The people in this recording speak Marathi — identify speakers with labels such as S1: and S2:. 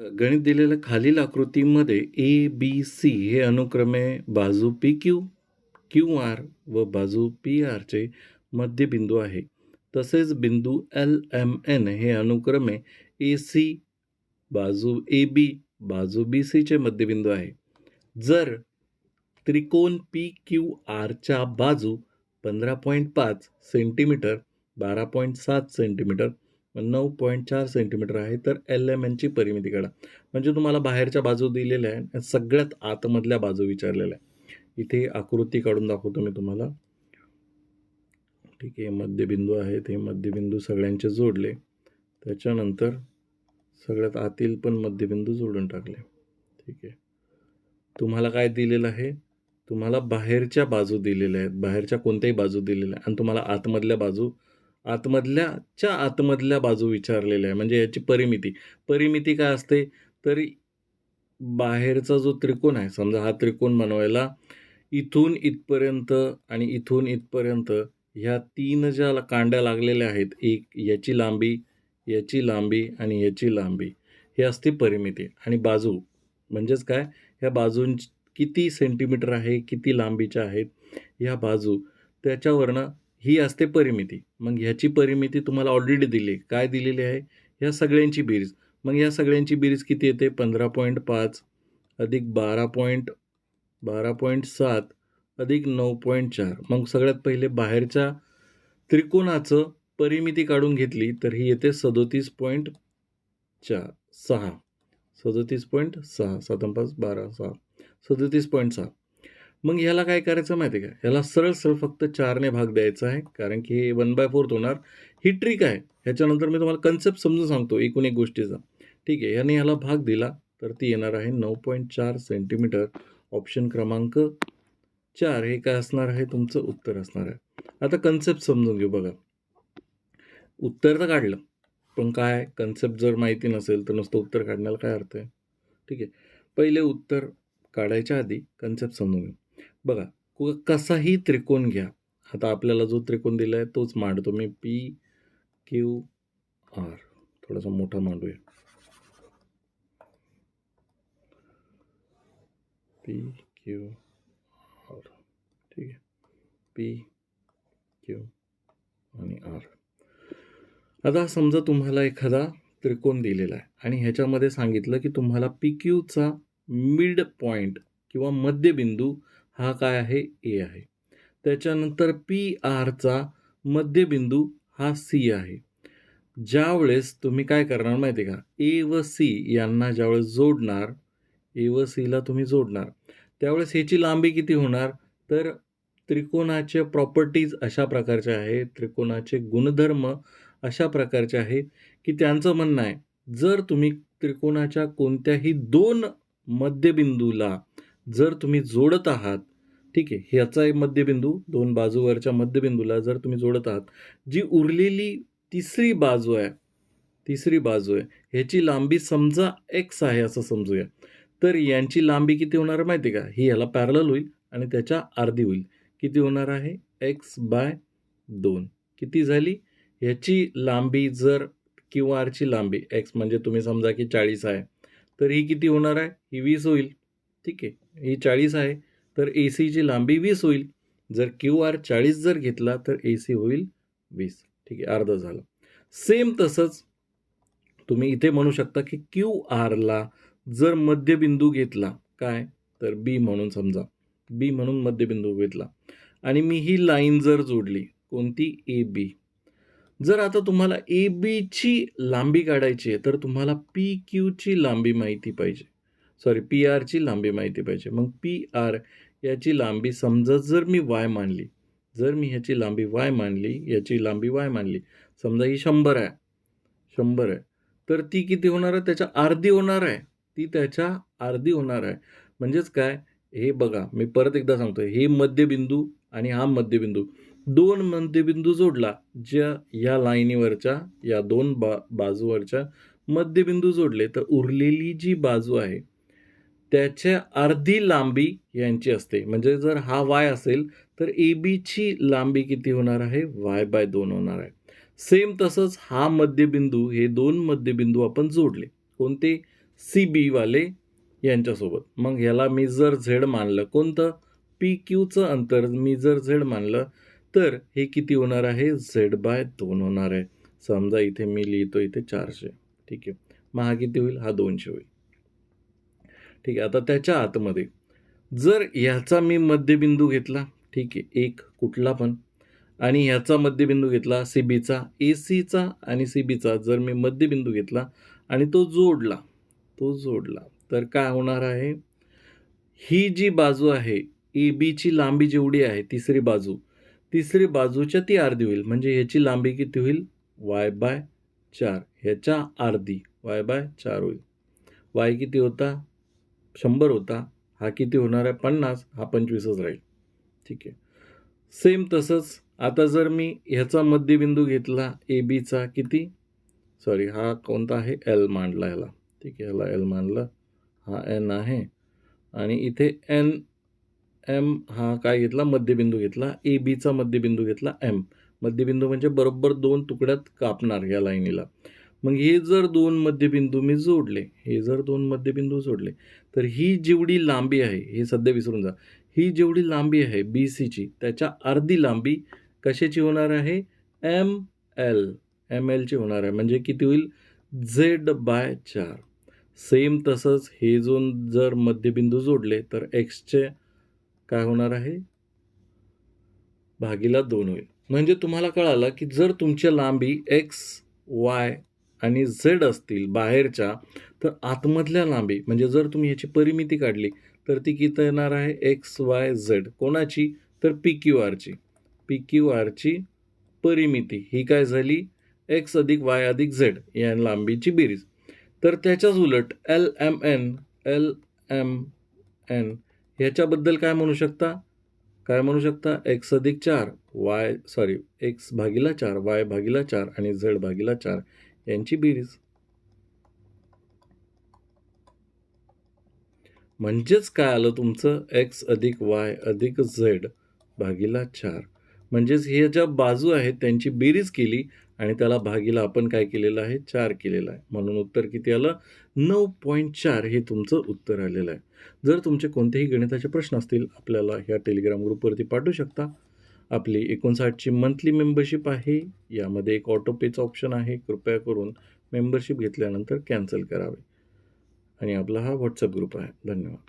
S1: गणित दिलेल्या खालील आकृतीमध्ये ए बी सी हे अनुक्रमे बाजू पी क्यू क्यू आर व बाजू पी आरचे मध्यबिंदू आहे. तसेच बिंदू एल एम एन हे अनुक्रमे ए सी बाजू ए बी बाजू बी सीचे मध्यबिंदू आहे. जर त्रिकोण पी क्यू आरच्या बाजू पंधरा पॉईंट पाच सेंटीमीटर बारा पॉईंट सात सेंटीमीटर नऊ पॉईंट चार सेंटीमीटर आहे तर एल एम एनची परिमिती काढा. म्हणजे तुम्हाला बाहेरच्या बाजू दिलेल्या आहे आणि सगळ्यात आतमधल्या बाजू विचारलेल्या आहे इथे आकृती काढून दाखवतो मी तुम्हाला. ठीक आहे मध्यबिंदू आहेत. हे मध्यबिंदू सगळ्यांचे जोडले. त्याच्यानंतर सगळ्यात आतील पण मध्यबिंदू जोडून टाकले. ठीक आहे. तुम्हाला काय दिलेलं आहे? तुम्हाला बाहेरच्या बाजू दिलेल्या आहेत. बाहेरच्या कोणत्याही बाजू दिलेल्या आहेत. आणि तुम्हाला आतमधल्या बाजू आतमधल्याच्या आतमधल्या बाजू विचारलेल्या आहे. म्हणजे याची परिमिती. परिमिती काय असते? तरी बाहेरचा जो त्रिकोण आहे समजा हा त्रिकोण बनवायला इथून इथपर्यंत आणि इथून इथपर्यंत ह्या तीन ज्या कांड्या लागलेल्या आहेत एक याची लांबी याची लांबी आणि याची लांबी हे असते परिमिती. आणि बाजू म्हणजेच काय? ह्या बाजूं किती सेंटीमीटर आहे किती लांबीच्या आहेत ह्या बाजू त्याच्यावरनं ही असते परिमिती. मग ह्याची परिमिती तुम्हाला ऑलरेडी दिली. काय दिलेली आहे? ह्या सगळ्यांची बेरीज. मग ह्या सगळ्यांची बेरीज किती येते? पंधरा पॉईंट पाच अधिक बारा पॉईंट बारा पॉईंट सात अधिक नऊ पॉईंट चार. मग सगळ्यात पहिले बाहेरच्या त्रिकोणाचं परिमिती काढून घेतली तर ही येते सदोतीस पॉईंट चार सहा. सदोतीस पॉईंट सहा. सात पाच बारा सहा. सदोतीस पॉईंट सहा. मग ह्याला काय करायचं माहिती आहे का? ह्याला सरळ सरळ फक्त चारने भाग द्यायचा आहे कारण की हे वन बाय फोर्थ होणार. ही ट्रिक आहे. ह्याच्यानंतर मी तुम्हाला कन्सेप्ट समजून सांगतो एकूण एक गोष्टीचा. ठीक आहे याने ह्याला भाग दिला तर ती येणार आहे नऊ पॉईंट चार सेंटीमीटर ऑप्शन क्रमांक चार हे काय असणार आहे? तुमचं उत्तर असणार आहे. आता कन्सेप्ट समजून घेऊ बघा. उत्तर तर काढलं पण काय? कन्सेप्ट जर माहिती नसेल तर नुसतं उत्तर काढण्याला काय अर्थ आहे? ठीक आहे. पहिले उत्तर काढायच्या आधी कन्सेप्ट समजून घेऊ. बघा कसाही त्रिकोण घ्या. आता आपल्याला जो त्रिकोण दिला आहे तोच मांडतो मी पी क्यू आर. थोडासा मोठा मांडूया. P Q R. ठीक आहे. पी क्यू आणि आर. आता समजा तुम्हाला एखादा त्रिकोण दिलेला आहे आणि ह्याच्यामध्ये सांगितलं की तुम्हाला पी क्यूचा मिड पॉईंट किंवा मध्यबिंदू हा काय आहे? ए आहे. त्याच्यानंतर पी आरचा मध्यबिंदू हा सी आहे. ज्यावेळेस तुम्ही काय करणार माहिती आहे का? ए व सी यांना ज्यावेळेस जोडणार ए व सीला तुम्ही जोडणार त्यावेळेस ह्याची लांबी किती होणार? तर त्रिकोणाचे प्रॉपर्टीज अशा प्रकारच्या आहे त्रिकोणाचे गुणधर्म अशा प्रकारचे आहे की त्यांचं म्हणणं आहे जर तुम्ही त्रिकोणाच्या कोणत्याही दोन मध्यबिंदूला जर तुम्ही जोडत आहात ठीक आहे. ह्याचा एक मध्यबिंदू दोन बाजूवरच्या मध्यबिंदूला जर तुम्ही जोडत आहात जी उरलेली तिसरी बाजू आहे तिसरी बाजू आहे ह्याची लांबी समजा एक्स आहे असं समजूया. तर यांची लांबी किती होणार माहिती आहे का? ही ह्याला पॅरल होईल आणि त्याच्या अर्धी होईल. किती होणार आहे? एक्स बाय दोन. किती झाली? ह्याची लांबी जर क्यू आरची लांबी एक्स म्हणजे तुम्ही समजा की चाळीस आहे तर ही किती होणार आहे? ही वीस होईल. ठीक आहे. ही चाळीस आहे. तर ए सीची लांबी वीस होईल. जर क्यू आर चाळीस जर घेतला तर ए सी होईल वीस. ठीक आहे अर्धं झालं. सेम तसंच तुम्ही इथे म्हणू शकता की क्यू आरला जर मध्यबिंदू घेतला काय? तर बी म्हणून समजा. बी म्हणून मध्यबिंदू घेतला. आणि मी ही लाईन जर जोडली कोणती? ए बी जर आता तुम्हाला ए बीची लांबी काढायची आहे तर तुम्हाला पी क्यूची लांबी माहिती पाहिजे. सॉरी पी आरची लांबी माहिती पाहिजे. मग पी आर याची लांबी समजा जर मी वाय मानली जर मी ह्याची लांबी वाय मानली याची लांबी वाय मानली समजा ही शंभर आहे शंभर आहे तर ती किती होणार आहे? त्याच्या अर्धी होणार आहे. ती त्याच्या अर्धी होणार आहे. म्हणजेच काय? हे बघा मी परत एकदा सांगतो हे मध्यबिंदू आणि हा मध्यबिंदू दोन मध्यबिंदू जोडला ज्या या लाईनीवरच्या या दोन बा बाजूवरच्या मध्यबिंदू जोडले तर उरलेली जी बाजू आहे त्याच्या अर्धी लांबी यांची असते. म्हणजे जर हा वाय असेल तर ए बीची लांबी किती होणार आहे? वाय बाय दोन होणार आहे. सेम तसंच हा मध्यबिंदू हे दोन मध्यबिंदू आपण जोडले. कोणते? सी बीवाले यांच्यासोबत. मग ह्याला मी जर झेड मानलं कोणतं? पी क्यूचं अंतर मी जर झेड मानलं तर हे किती होणार आहे? झेड बाय दोन होणार आहे. समजा इथे मी लिहितो इथे चारशे. ठीक आहे. मग हा किती होईल? हा दोनशे होईल. ठीक आहे. आता त्याच्या आतमध्ये. जर ह्याचा मी मध्यबिंदू घेतला ठीक आहे एक कुठला पण आणि ह्याचा मध्यबिंदू घेतला सी बीचा ए सीचा आणि सी बीचा जर मी मध्यबिंदू घेतला आणि तो जोडला तो जोडला तर काय होणार आहे? ही जी बाजू आहे ए बीची लांबी जेवढी आहे तिसरी बाजू तिसरी बाजूच्या ती अर्धी होईल. म्हणजे ह्याची लांबी किती होईल? वाय बाय चार. ह्याच्या अर्धी वाय बाय चार होईल. वाय किती होता? शंभर होता हा किती होणार आहे? पन्नास हा पंचवीसच राहील. ठीक आहे. सेम तसंच आता जर मी ह्याचा मध्यबिंदू घेतला ए बीचा किती? सॉरी हा कोणता आहे? एल मांडला ह्याला. ठीक आहे ह्याला एल मांडला. हा एन आहे. आणि इथे एन एम हा काय घेतला? मध्यबिंदू घेतला. ए बीचा मध्यबिंदू घेतला एम मध्यबिंदू म्हणजे बरोबर दोन तुकड्यात कापणार या लाईनीला. मग हे जर दोन मध्यबिंदू मी जोडले हे जर दोन मध्यबिंदू जोडले तर ही जेवढी लांबी आहे हे सध्या विसरून जा ही जेवढी लांबी आहे बी सीची त्याच्या अर्धी लांबी कशाची होणार आहे? एम एल एम एलची होणार आहे. म्हणजे किती होईल? झेड बाय चार. सेम तसंच हे जो जर मध्यबिंदू जोडले तर एक्सचे काय होणार आहे? भागीला दोन होईल. म्हणजे तुम्हाला कळालं की जर तुमच्या लांबी एक्स वाय आणि झेड असतील बाहेरच्या तर आतमधल्या लांबी म्हणजे जर तुम्ही याची परिमिती काढली तर ती किती येणार आहे? एक्स वाय झेड कोणाची? तर पी क्यू आरची पी क्यू आरची परिमिती. ही काय झाली? एक्स अधिक वाय अधिक झेड या लांबीची बेरीज. तर त्याच्याच उलट L M N L M N ह्याच्याबद्दल काय म्हणू शकता? काय म्हणू शकता? एक्स अधिक चार वाय सॉरी एक्स भागीला चार वाय भागीला चार आणि झेड भागीला चार. यांची बेरीज. म्हणजेच काय आलं तुमचं? एक्स अधिक वाय अधिक झेड भागीला चार. म्हणजेच हे ज्या बाजू आहेत त्यांची बेरीज केली आणि त्याला भागीला आपण काय केलेलं आहे? चार केलेलं आहे. म्हणून उत्तर किती आलं? नऊ पॉईंट चार हे तुमचं उत्तर आलेलं आहे. जर तुमचे कोणतेही गणिताचे प्रश्न असतील आपल्याला ह्या टेलिग्राम ग्रुपवरती पाठवू शकता. आपली एकोणसाठची मंथली मेंबरशिप आहे. यामध्ये एक ऑटोपेचं ऑप्शन आहे. कृपया करून मेंबरशिप घेतल्यानंतर कॅन्सल करावे. आणि आपला हा व्हॉट्सअप ग्रुप आहे. धन्यवाद.